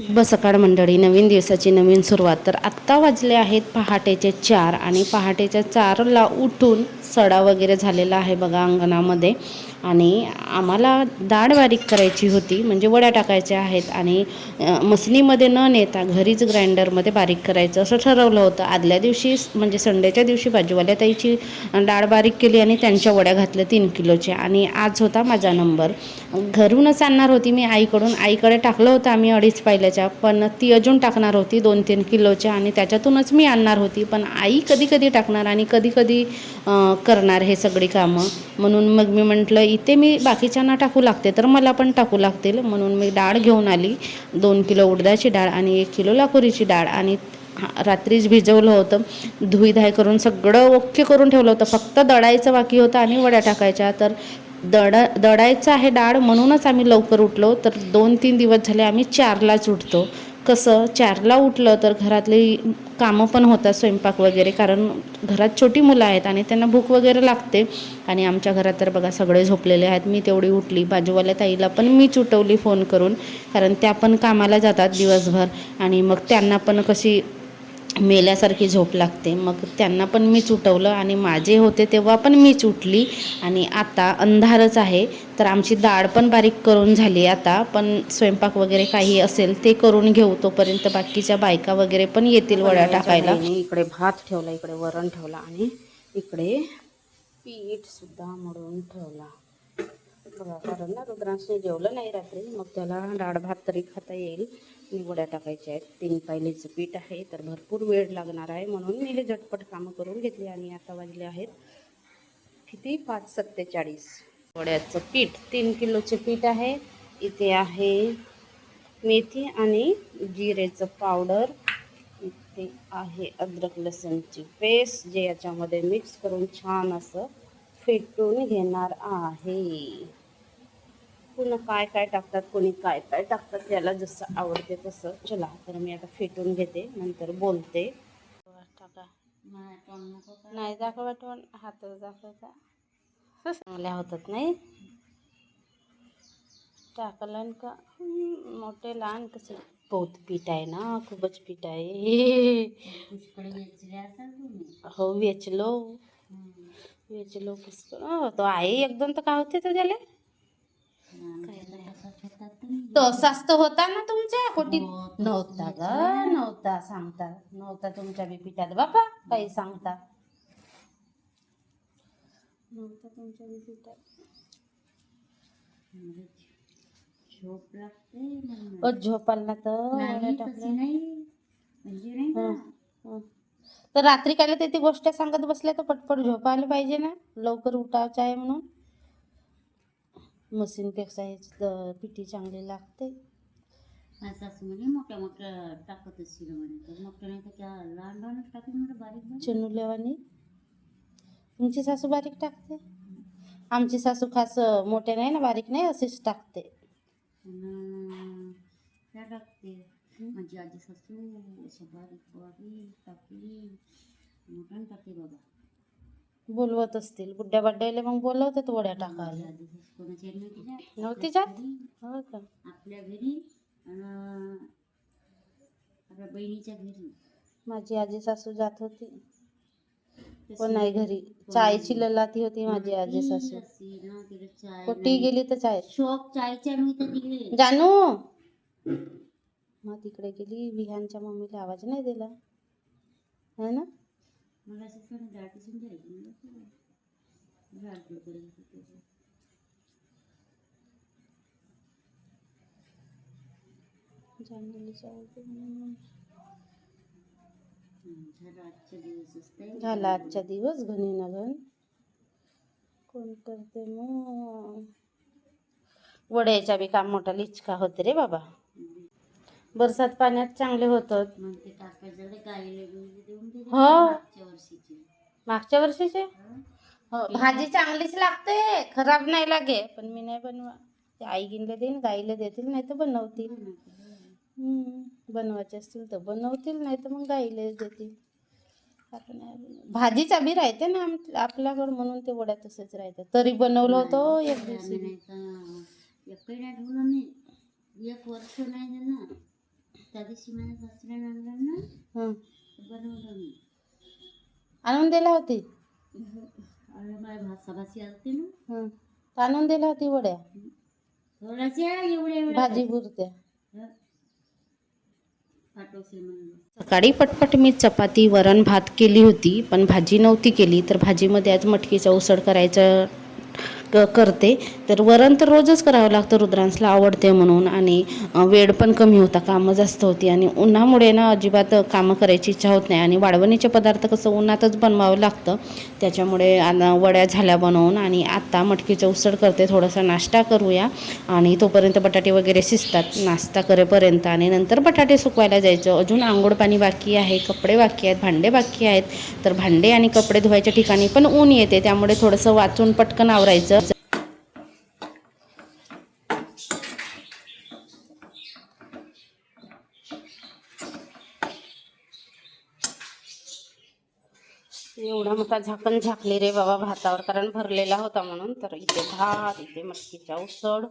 शुभ सकाळ मंडळी. नवीन दिवसाची नवीन सुरुवात. तर आत्ता वाजले आहेत पहाटेचे चार आणि पहाटेच्या चारला उठून सडा वगैरे झालेला आहे बघा अंगणामध्ये. आणि आम्हाला डाळ बारीक करायची होती म्हणजे वड्या टाकायच्या आहेत आणि मसनीमध्ये न नेता घरीच ग्राइंडरमध्ये बारीक करायचं असं ठरवलं होतं. आदल्या दिवशी म्हणजे संडेच्या दिवशी भाजीवाल्या ताईची डाळ बारीक केली आणि त्यांच्या वड्या घातल्या तीन किलोच्या. आणि आज होता माझा नंबर. घरूनच आणणार होती मी आईकडून. आईकडे टाकलं होतं आम्ही अडीच पाहिल्याच्या पण ती अजून टाकणार होती दोन तीन किलोच्या आणि त्याच्यातूनच मी आणणार होती. पण आई कधी कधी टाकणार आणि कधी कधी करणार हे सगळी कामं. म्हणून मग मी म्हटलं इथे मी बाकीच्यांना टाकू लागते तर मला पण टाकू लागतील. म्हणून मी डाळ घेऊन आली. दोन किलो उडदाची डाळ आणि एक किलो लाकोरीची डाळ. आणि रात्रीच भिजवलं होतं. धुईधाय करून सगळं ओके करून ठेवलं होतं. फक्त दडायचं बाकी होतं आणि वड्या टाकायच्या. तर दड दडायचं आहे डाळ म्हणूनच आम्ही लवकर उठलो. तर दोन तीन दिवस झाले आम्ही चारलाच उठतो. कसं चारला उठलं तर घरातली कामं पण होतात स्वयंपाक वगैरे. कारण घरात छोटी मुलं आहेत आणि त्यांना भूक वगैरे लागते. आणि आमच्या घरात तर बघा सगळे झोपलेले आहेत. मी तेवढी उठली. बाजूवाल्या ताईला पण मीच उठवली फोन करून. कारण त्या पण कामाला जातात दिवसभर. आणि मग त्यांना पण कशी मेल्यासारखी झोप लागते. मग त्यांना पण मीच उठवलं आणि माझे होते तेव्हा पण मीच उठली आणि आता अंधारच आहे. तर आमची डाळ पण बारीक करून झाली आता पण स्वयंपाक वगैरे काही असेल ते करून घेऊ तोपर्यंत बाकीच्या बायका वगैरे पण येतील वड्या टाकायला. इकडे भात ठेवला इकडे वरण ठेवला आणि इकडे पीठ सुद्धा मळून ठेवला. बघा कारण ना रुद्रांशने जेवलं नाही रात्री मग त्याला डाळ भात तरी खाता येईल. आणि वड्या टाकायच्या आहेत. तीन पायलीचं पीठ आहे तर भरपूर वेळ लागणार आहे म्हणून मी हे झटपट कामं करून घेतली आणि आता वाजले आहेत किती? पाच सत्तेचाळीस. वड्याचं पीठ तीन किलोचे पीठ आहे. इथे आहे मेथी आणि जिरेचं पावडर. इथे आहे अद्रक लसणची पेस्ट जे याच्यामध्ये मिक्स करून छान असं फेटून घेणार आहे. पुन्हा काय काय टाकतात कोणी काय काय टाकतात त्याला जसं आवडते तसं. चला तर मी आता फेटून घेते नंतर बोलते. टाका. नाही दाखवा टोन हात दाखवता. चांगल्या होतात नाही? टाकलं का? मोठे लहान कसे? बहुत पीठ आहे ना खूपच पीठ आहे. हो वेचलो. वेचलो पुष्कळ तो आहे एकदम तर काय होते तर त्याला तसाच तर होता ना तुमच्या? कोटीत नव्हता ग नव्हता सांगता. नव्हता तुमच्या बी पिठात बापा काही सांगता. नव्हता तुमच्या बी पिठात. झोप लागते झोपायला तर म्हणजे नाही का. तर रात्री काय ते ती गोष्ट सांगत बसले तर पटपट झोपायला पाहिजे ना. लवकर उठायचं आहे म्हणून. मशीनपेक्षा तर पिठी चांगली लागते. माझ्या सासू म्हणे मोठ्या मोठ्या टाकत असतील म्हणे. तर मोठ्या नाही तर त्या लहान लहानच टाकत म्हणे बारीक चनुलेवानी तुमची सासू बारीक टाकते? आमची सासू खास मोठे नाही ना बारीक नाही अशीच टाकते. त्या टाकते. माझी आजी सासू असं बारीक बारीक टाकली. मोठ्यानं टाकते बाबा. बोलवत असतील. गुड्ड्या बड्ड्याला मग बोलवतात वड्या टाकायला नव्हती जात. हो का? आपल्या घरी आपल्या बहिणीच्या घरी. माझी आजी सासू जात होती. पण नाही घरी. चायची ललाती होती माझी आजी सासू. कुठे गेली तर चाय. शॉप चायच्या जानू! मग तिकडे गेली विहानच्या मम्मीला आवाज़ नाही दिला. है ना? मला असं थोडं दाटीसून जायचं मला थोडं राडलं करायचं त्याचं. झाला आजचा दिवस घणी ना घन कोण करते मग वड्याचा बी काम मोठा लिचका होते रे बाबा बरसात पाण्यात चांगले होतात. मग ते टाकायचं गाईला बिईला देऊन दिले हो. मागच्या वर्षीचे. मागच्या वर्षीचे? हं. हो भाजी चांगलीच लागते खराब नाही लागे पण मी नाही बनवा. ते आई गिनले देईन गाईला देतील नाही तर बनवतील. हम्म, बनवायचे असतील तर बनवतील नाही तर मग गाईला देतील. आता नाही बनवत. भाजीचा बी राहते ना आम- आपल्याकडं म्हणून ते वड्या तसेच राहते तरी बनवलं होतं एक आम्ही दिवशी. नाही तर एकही नाही ठेवलं नाही एक वर्ष नाही झालं त्या दिवशी माझ्या आणलं ना हं. बनवलं मी आणून दिला होती आणि माझ्या ना हं. आणून दिला होती वड्या थोड्याशा एवढ्या एवढ्या भाजी पुरत्या पाठवशील सकाळी पटपट मी चपाती वरण भात केली होती पण भाजी नव्हती केली तर भाजीमध्ये आज मटकीचा उसळ करायचं क करते. तर वरण तर रोजच करावं लागतं रुद्रांसला आवडते म्हणून. आणि वेळ पण कमी होता कामं जास्त होती. आणि उन्हामुळे ना अजिबात कामं करायची इच्छा होत नाही. आणि वाळवणीचे पदार्थ कसं उन्हातच बनवावं लागतं. त्याच्यामुळे आता वड्या झाल्या बनवून. आणि आत्ता मटकीचं उसळ करते. थोडासा नाश्ता करूया. आणि तोपर्यंत बटाटे वगैरे शिजतात. नाश्ता करेपर्यंत. आणि नंतर बटाटे सुकवायला जायचं. अजून आंघोळ पाणी बाकी आहे. कपडे बाकी आहेत. भांडे बाकी आहेत. तर भांडे आणि कपडे धुवायच्या ठिकाणी पण ऊन येते. त्यामुळे थोडंसं वाचून पटकन आवरायचं. एवढा मोठा झाकण झाकले रे बाबा भातावर कारण भरलेला होता म्हणून. तर इथे भात इथे मटकीच्या उसळ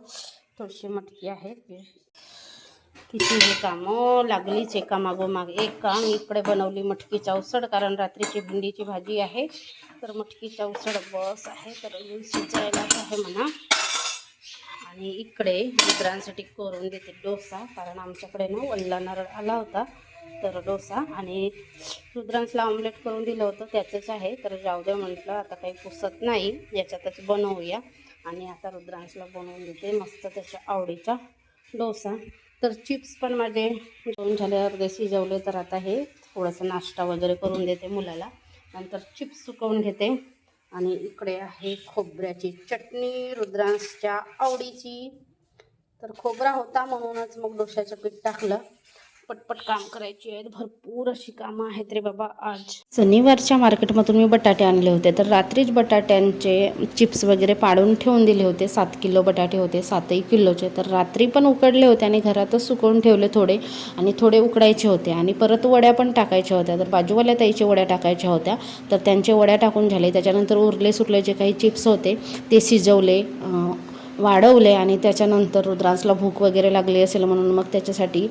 थोडीशी मटकी आहे. किती हे कामं लागलीच एका मागोमाग. एक काम इकडे बनवली मटकीच्या उसळ कारण रात्रीची भेंडीची भाजी आहे. तर मटकीच्या उसळ बस आहे तर शिजायलाच आहे म्हणा. आणि इकडे मित्रांसाठी करून देते डोसा कारण आमच्याकडे ना वल्ला नारळ आला होता. तर डोसा आणि रुद्रांशला ऑमलेट करून दिलं होतं त्याचंच आहे. तर जाऊ दे म्हटलं आता काही पुसत नाही याच्यातच बनवूया. आणि आता रुद्रांसला बनवून देते मस्त त्याच्या आवडीचा डोसा. तर चिप्स पण माझे दोन झाले अर्धे शिजवले. तर आता हे थोडंसं नाश्ता वगैरे करून देते मुलाला. नंतर चिप्स सुकवून घेते. आणि इकडे आहे खोबऱ्याची चटणी रुद्रांसच्या आवडीची. तर खोबरा होता म्हणूनच मग डोश्याचं पीठ टाकलं. पटपट काम करायची आहेत. भरपूर अशी कामं आहेत रे बाबा आज. शनिवारच्या मार्केटमधून मी बटाटे आणले होते. तर रात्रीच बटाट्यांचे चिप्स वगैरे पाडून ठेवून दिले होते. सात किलो बटाटे होते सातही किलोचे. तर रात्री पण उकडले होते आणि घरातच सुकवून ठेवले थोडे आणि थोडे उकडायचे होते. आणि परत वड्या पण टाकायच्या होत्या. तर बाजूवाल्या ताईच्या वड्या टाकायच्या होत्या. तर त्यांचे वड्या टाकून झाले. त्याच्यानंतर उरले सुरले जे काही चिप्स होते ते शिजवले वाढवले आणि त्याच्यानंतर रुद्रांसला भूक वगैरे लागली असेल म्हणून मग त्याच्यासाठी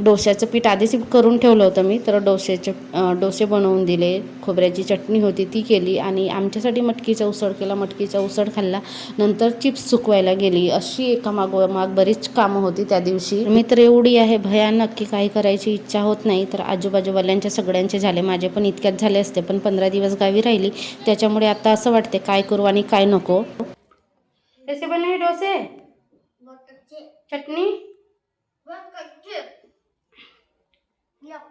डोश्याचं पीठ आधीच करून ठेवलं होतं मी तर डोश्याचे अं, डोसे बनवून दिले. खोबऱ्याची चटणी होती ती केली आणि आमच्यासाठी मटकीचा उसळ केला. मटकीचा उसळ खाल्ला. नंतर चिप्स सुकवायला गेली. अशी एका मागोमाग बरीच कामं होती त्या दिवशी. मी तर एवढी आहे भयानक की काही करायची इच्छा होत नाही. तर आजूबाजूवाल्यांच्या सगळ्यांचे झाले. माझे पण इतक्यात झाले असते. पण पंधरा दिवस गावी राहिली. त्याच्यामुळे आता असं वाटते काय करू आणि काय नको. कैसे बने हैं डोसे? चटनी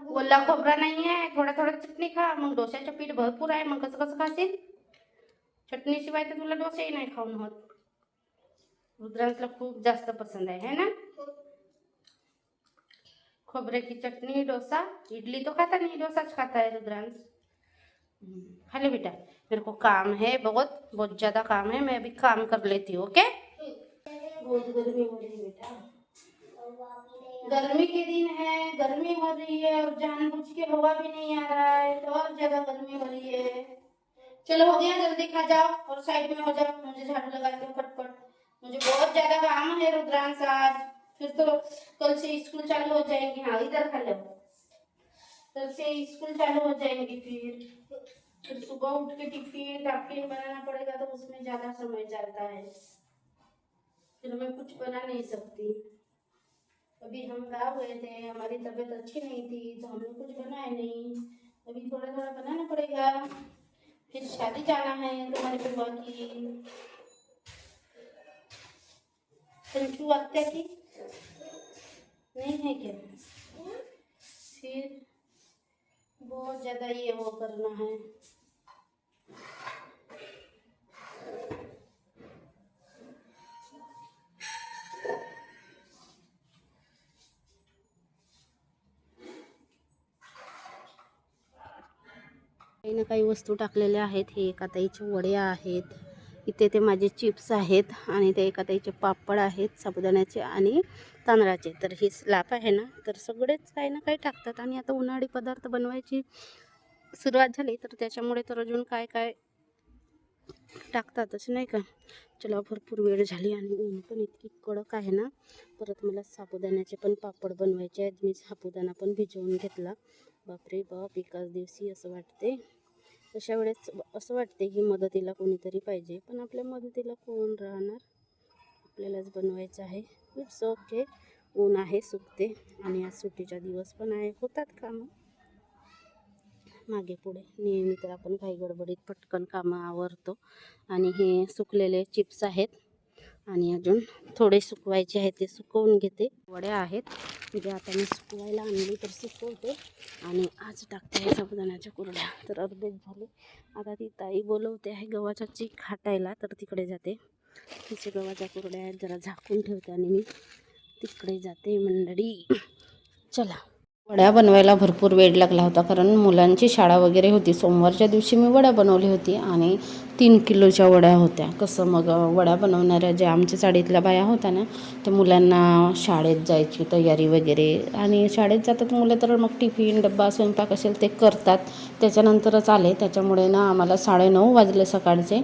ओला खोबरा नाही आहे थोडा थोडा चटणी खा मग डोश्याचं पीठ भरपूर आहे मग कसं कसं खाशील? चटणीशिवाय तर तुला डोसेही नाही खाऊन होत. रुद्रांसला खूप जास्त पसंद आहे है ना? खोबऱ्याची चटनी डोसा इडली तो खाता नहीं डोसाच खाता है रुद्रांश हम्म, खा ले बेटा. मेरे को काम है बहुत बहुत ज़्यादा काम है मैं अभी काम कर लेती हूँ ओके? बहुत गर्मी हो रही बेटा। गर्मी के दिन है, गर्मी हो रही है और जानबूझ के हवा भी नहीं आ रहा है तो और ज़्यादा गर्मी हो रही है। चलो हो गया, जल्दी खा जाओ और साइड में हो जाओ, मुझे झाड़ू लगा दो फटफट। मुझे बहुत ज़्यादा काम है रुद्रांश आज। फिर तो कल से स्कूल चालू हो जाएँगे। हाँ इधर खा लो कल से स्कूल चालू हो जाएँगी फिर। फिर सुबह उठ के टिफ़िन टाफिन बनाना पड़ेगा तो उसमें ज़्यादा समय जाता है। फिर मैं कुछ बना नहीं सकती। अभी हम गाँव गए थे, हमारी तबीयत अच्छी नहीं थी तो हमने कुछ बनाया नहीं। अभी थोड़ा थोड़ा बनाना पड़ेगा। फिर शादी जाना है तुम्हारे बुआ की। संचू आत्या की? नहीं है क्या? फिर बहुत ज़्यादा ये वो करना है। काही ना काही वस्तू टाकलेल्या आहेत. हे एका ताईचे वड्या आहेत. इथे ते माझे चिप्स आहेत आणि ते एका ताईचे पापड आहेत साबुदाण्याचे आणि तांदळाचे. तर ही स्लाप आहे ना? तर सगळेच काही ना काही टाकतात. आणि आता उन्हाळी पदार्थ बनवायची सुरुवात झाली तर त्याच्यामुळे तर अजून काय काय टाकतातच नाही का? चला भरपूर वेळ झाली आणि ऊन पण इतकी कडक आहे ना? परत मला साबुदाण्याचे पण पापड बनवायचे आहेत. मी साबुदाणा पण भिजवून घेतला. बापरे बाप एकाच दिवशी असं वाटते अशा वेळेस असं वाटते की मदतीला कोणीतरी पाहिजे. पण आपल्या मदतीला कोण राहणार? आपल्यालाच बनवायचं आहे. इट्स ओके ऊन आहे सुकते. आणि आज सुट्टीचा दिवस पण आहे. होतात कामं. मागे पुढे. नेहमी तर आपण काही गडबडीत पटकन कामं आवरतो. आणि हे सुकलेले चिप्स आहेत. आणि अजून थोडे सुकवायचे आहेत ते सुकवून घेते. वड्या आहेत. जे आता मी सुकवायला आणली तर सुकवते. आणि आज टाकते आहे साबुदाण्याच्या कुरड्या. तर अर्धेच झाले. आता ती ताई बोलवते आहे गव्हाच्या चीक खाटायला तर तिकडे जाते. तिचे गव्हाच्या कुरड्या आहेत जरा झाकून ठेवते आणि मी तिकडे जाते मंडळी. चला. वड्या बनवायला भरपूर वेळ लागला होता कारण मुलांची शाळा वगैरे होती. सोमवारच्या दिवशी मी वड्या बनवली होती आणि तीन किलोच्या वड्या होत्या. कसं मग वड्या बनवणाऱ्या ज्या आमच्या चाळीतल्या बाया होत्या ना त्या मुलांना शाळेत जायची तयारी वगैरे. आणि शाळेत जातात मुलं तर मग टिफिन डब्बा स्वयंपाक असेल ते करतात. त्याच्यानंतरच आले. त्याच्यामुळे ना आम्हाला साडेनऊ वाजले सकाळचे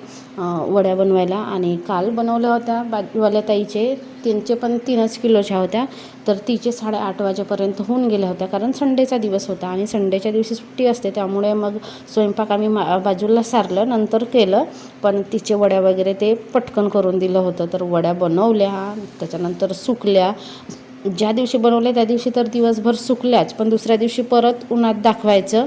वड्या बनवायला. आणि काल बनवल्या होत्या बाजूवाल्या ताईचे. त्यांचे पण तीनच किलोच्या होत्या. तर तिचे साडेआठ वाजेपर्यंत होऊन गेल्या होत्या. कारण संडेचा दिवस होता. आणि संडेच्या दिवशी सुट्टी असते. त्यामुळे मग स्वयंपाक आम्ही मा बाजूला सारलं. नंतर केलं. पण तिचे वड्या वगैरे ते पटकन करून दिलं होतं. तर वड्या बनवल्या त्याच्यानंतर सुकल्या. ज्या दिवशी बनवल्या त्या दिवशी तर दिवसभर सुकल्याच. पण दुसऱ्या दिवशी परत उन्हात दाखवायचं.